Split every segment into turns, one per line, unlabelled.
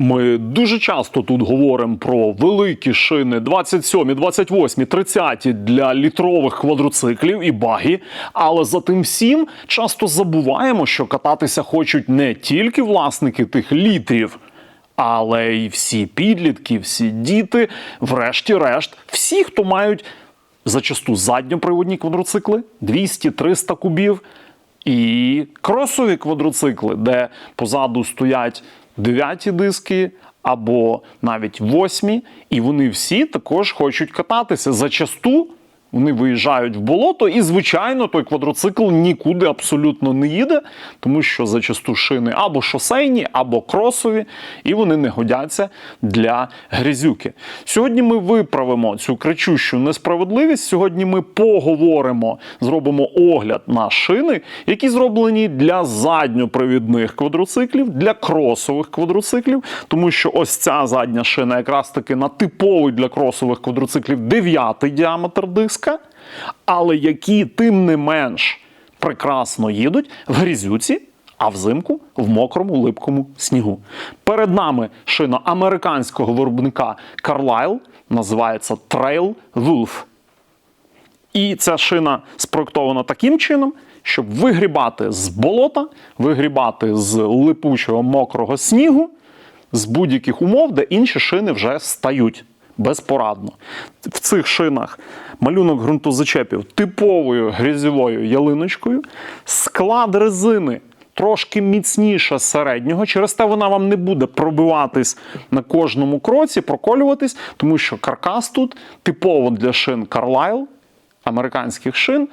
Ми дуже часто тут говоримо про великі шини 27, 28, 30 для літрових квадроциклів і багі. Але за тим всім часто забуваємо, що кататися хочуть не тільки власники тих літрів. Але й всі підлітки, всі діти, врешті-решт, всі, хто мають зачасту задньоприводні квадроцикли 200-300 кубів, і кросові квадроцикли, де позаду стоять дев'яті диски або навіть восьмі, і вони всі також хочуть кататися. Зачасту вони виїжджають в болото, і, звичайно, той квадроцикл нікуди абсолютно не їде, тому що зачасту шини або шосейні, або кросові, і вони не годяться для грязюки. Сьогодні ми виправимо цю кричущу несправедливість. Сьогодні ми поговоримо, зробимо огляд на шини, які зроблені для задньопривідних квадроциклів, для кросових квадроциклів, тому що ось ця задня шина якраз таки на типовий для кросових квадроциклів 9 діаметр диска, але які тим не менш прекрасно їдуть в грізюці. А взимку в мокрому липкому снігу. Перед нами шина американського виробника Carlyle, називається Trail Wolf. І ця шина спроектована таким чином, щоб вигрібати з болота, вигрібати з липучого мокрого снігу, з будь-яких умов, де інші шини вже стають безпорадно. В цих шинах малюнок ґрунтозачепів типовою грязьовою ялиночкою, склад резини. Трошки міцніша середнього, через те вона вам не буде пробиватись на кожному кроці, проколюватись, тому що каркас тут типово для шин Carlyle, американських шин,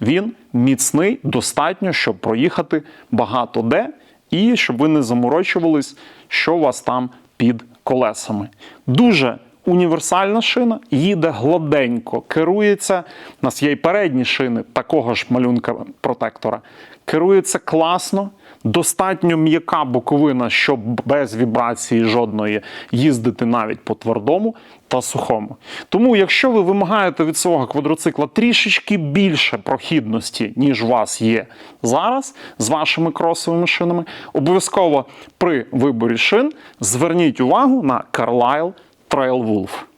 він міцний достатньо, щоб проїхати багато де, і щоб ви не заморочувались, що у вас там під колесами. Дуже універсальна шина, їде гладенько, керується. У нас є і передні шини такого ж малюнка протектора. Керується класно, достатньо м'яка боковина, щоб без вібрації жодної їздити навіть по твердому та сухому. Тому, якщо ви вимагаєте від свого квадроцикла трішечки більше прохідності, ніж у вас є зараз з вашими кросовими шинами, обов'язково при виборі шин зверніть увагу на Carlyle Trail Wolf.